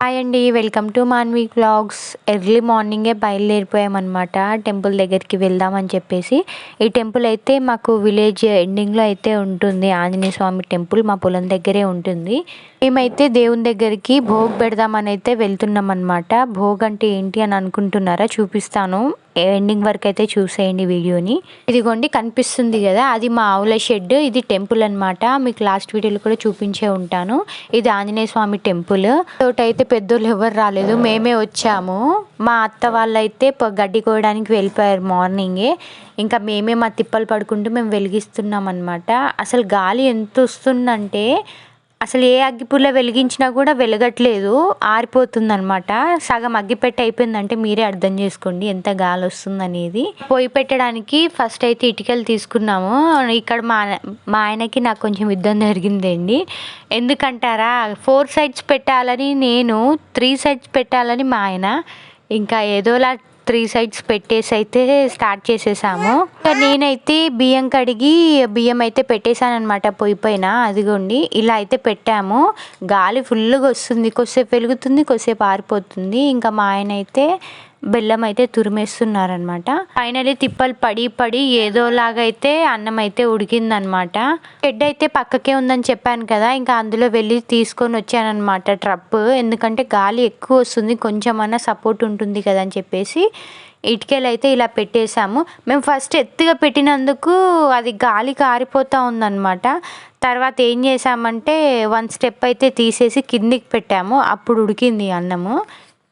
Hi అండి welcome to Manvi blogs early మార్నింగే బయలుదేరిపోయామన్నమాట. టెంపుల్ దగ్గరికి వెళ్దామని చెప్పేసి. ఈ టెంపుల్ అయితే మాకు విలేజ్ ఎండింగ్లో అయితే ఉంటుంది. ఆంజనేయ స్వామి టెంపుల్ మా పొలం దగ్గరే ఉంటుంది. మేమైతే దేవుని దగ్గరికి భోగ్ పెడదామని అయితే వెళ్తున్నాం అనమాట భోగ్ అంటే ఏంటి అని అనుకుంటున్నారా? చూపిస్తాను. ఎండింగ్ వరకు అయితే చూసేయండి వీడియోని. ఇదిగోండి కనిపిస్తుంది కదా అది మా ఆవుల షెడ్ ఇది టెంపుల్ అనమాట మీకు లాస్ట్ వీడియోలో కూడా చూపించే ఉంటాను. ఇది ఆంజనేయ స్వామి టెంపుల్ అయితే పెద్దోళ్ళు ఎవరు రాలేదు మేమే వచ్చాము. మా అత్త వాళ్ళైతే గడ్డి కోయడానికి వెళ్ళిపోయారు మార్నింగే ఇంకా మేమే మా తిప్పలు పడుకుంటూ మేము వెలిగిస్తున్నాం అనమాట అసలు గాలి ఎంత వస్తుందంటే అసలు ఏ అగ్గిపుల్ల వెలిగించినా కూడా వెలగట్లేదు ఆరిపోతుంది అనమాట సగం అగ్గిపెట్టి అయిపోయిందంటే మీరే అర్థం చేసుకోండి ఎంత గాలి వస్తుంది అనేది పొయ్యి పెట్టడానికి ఫస్ట్ అయితే ఇటుకలు తీసుకున్నాము. ఇక్కడ మా మా ఆయనకి నాకు కొంచెం యుద్ధం జరిగిందండి. ఎందుకంటారా ఫోర్ సైడ్స్ పెట్టాలని నేను త్రీ సైడ్స్ పెట్టాలని మా ఆయన ఇంకా ఏదోలా త్రీ సైడ్స్ పెట్టేసి అయితే స్టార్ట్ చేసేసాము. నేనైతే బియ్యం కడిగి బియ్యం అయితే పెట్టేశాను అనమాట పొయ్యి పైన. అదిగోండి ఇలా అయితే పెట్టాము. గాలి ఫుల్గా వస్తుంది కొద్దిసేపు వెలుగుతుంది కొద్దిసేపు ఆరిపోతుంది. ఇంకా మా ఆయన అయితే బెల్లం అయితే తురిమేస్తున్నారనమాట ఫైనలీ తిప్పలు పడి పడి ఏదోలాగా అయితే అన్నం అయితే ఉడికిందనమాట హెడ్ అయితే పక్కకే ఉందని చెప్పాను కదా ఇంకా అందులో వెళ్ళి తీసుకొని వచ్చానమాట ట్రప్. ఎందుకంటే గాలి ఎక్కువ వస్తుంది కొంచెమన్నా సపోర్ట్ ఉంటుంది కదా అని చెప్పేసి ఇటుకలు అయితే ఇలా పెట్టేశాము. మేము ఫస్ట్ ఎత్తుగా పెట్టినందుకు అది గాలి కారిపోతూ ఉందన్నమాట. తర్వాత ఏం చేసామంటే వన్ స్టెప్ అయితే తీసేసి కిందికి పెట్టాము. అప్పుడు ఉడికింది అన్నము.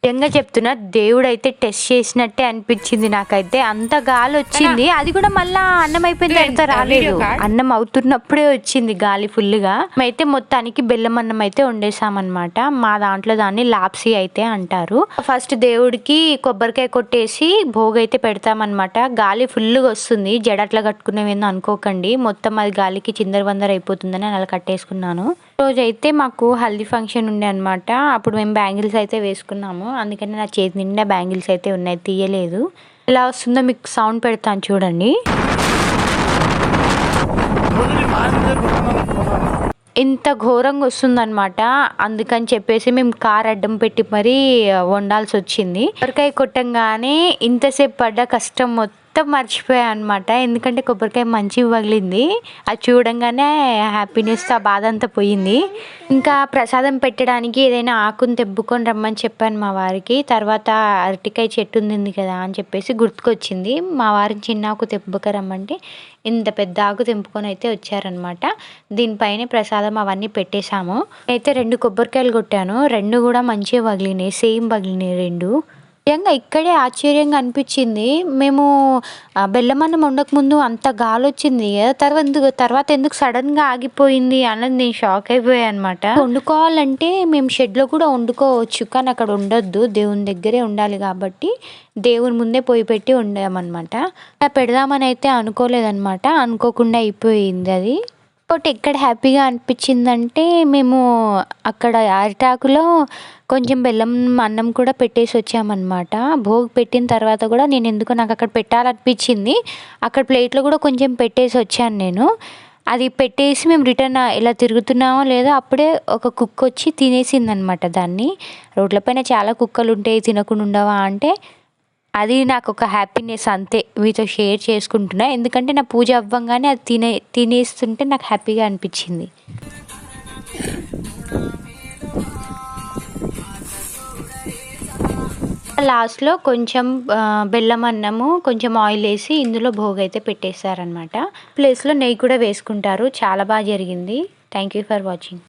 నిజంగా చెప్తున్నా దేవుడు అయితే టెస్ట్ చేసినట్టే అనిపించింది నాకైతే. అంత గాలి వచ్చింది అది కూడా మళ్ళా అన్నం అయిపోయిన తర్వాత రాలేదు. అన్నం అవుతున్నప్పుడే వచ్చింది గాలి ఫుల్గా అయితే మొత్తానికి బెల్లం అన్నం అయితే వండేసామన్నమాట మా దాంట్లో దాన్ని లాప్సీ అయితే అంటారు. ఫస్ట్ దేవుడికి కొబ్బరికాయ కొట్టేసి భోగ అయితే పెడతామన్నమాట. గాలి ఫుల్గా వస్తుంది. జడట్లా కట్టుకునేవేందో అనుకోకండి. మొత్తం అది గాలికి చిందర వందర అయిపోతుందని అలా కట్టేసుకున్నాను. రోజు అయితే మాకు హల్దీ ఫంక్షన్ ఉండే అనమాట అప్పుడు మేము బ్యాంగిల్స్ అయితే వేసుకున్నాము. అందుకని నా చేతి నిండా బ్యాంగిల్స్ అయితే ఉన్నాయి. తీయలేదు. ఎలా వస్తుందో మీకు సౌండ్ పెడతాను చూడండి. ఇంత ఘోరంగా వస్తుందన్నమాట. అందుకని చెప్పేసి మేము కార్ అడ్డం పెట్టి మరీ వండాల్సి వచ్చింది. కొబ్బరికాయ కొట్టంగానే ఇంతసేపు పడ్డ కష్టం మొత్తం మొత్తం మర్చిపోయాను అనమాట ఎందుకంటే కొబ్బరికాయ మంచి పగిలింది అది చూడంగానే హ్యాపీనెస్ ఆ బాధ అంతా పోయింది. ఇంకా ప్రసాదం పెట్టడానికి ఏదైనా ఆకుని తెబ్బుకొని రమ్మని చెప్పాను మా వారికి. తర్వాత అరటికాయ చెట్టు ఉంది కదా అని చెప్పేసి గుర్తుకొచ్చింది. మా వారిని చిన్న ఆకు తెంపుక రమ్మంటే ఇంత పెద్ద ఆకు తెంపుకొని అయితే వచ్చారనమాట దీనిపైన ప్రసాదం అవన్నీ పెట్టేశాము. అయితే రెండు కొబ్బరికాయలు కొట్టాను. రెండు కూడా మంచిగా పగిలినాయి సేమ్ పగిలినాయి రెండు. నిజంగా ఇక్కడే ఆశ్చర్యంగా అనిపించింది. మేము బెల్లమన్నం వండకముందు అంత గాలి వచ్చింది తర్వాత ఎందుకు తర్వాత ఎందుకు సడన్గా ఆగిపోయింది అన్నది నేను షాక్ అయిపోయాను అనమాట వండుకోవాలంటే మేము షెడ్లో కూడా వండుకోవచ్చు. కానీ అక్కడ ఉండొద్దు. దేవుని దగ్గరే ఉండాలి కాబట్టి దేవుని ముందే పోయి పెట్టి వండామన్నమాట. పెడదామని అయితే అనుకోలేదన్నమాట. అనుకోకుండా అయిపోయింది అది. ఇంకోటి ఎక్కడ హ్యాపీగా అనిపించిందంటే మేము అక్కడ అరిటాకులో కొంచెం బెల్లం అన్నం కూడా పెట్టేసి వచ్చామన్నమాట. భోగి పెట్టిన తర్వాత కూడా నేను ఎందుకో నాకు అక్కడ పెట్టాలనిపించింది. అక్కడ ప్లేట్లో కూడా కొంచెం పెట్టేసి వచ్చాను నేను. అది పెట్టేసి మేము రిటర్న్ ఇలా తిరుగుతున్నామో లేదో అప్పుడే ఒక కుక్క వచ్చి తినేసింది అనమాట దాన్ని రోడ్లపైన చాలా కుక్కలు ఉంటాయి తినకుండా ఉండవా అంటే అది నాకు ఒక హ్యాపీనెస్ అంతే. మీతో షేర్ చేసుకుంటున్నా. ఎందుకంటే నా పూజ అవ్వంగానే అది తినే తినేస్తుంటే నాకు హ్యాపీగా అనిపించింది. లాస్ట్లో కొంచెం బెల్లం అన్నము కొంచెం ఆయిల్ వేసి ఇందులో భోగ అయితే పెట్టేశారనమాట ప్లేస్లో నెయ్యి కూడా వేసుకుంటారు. చాలా బాగా జరిగింది. Thank you for watching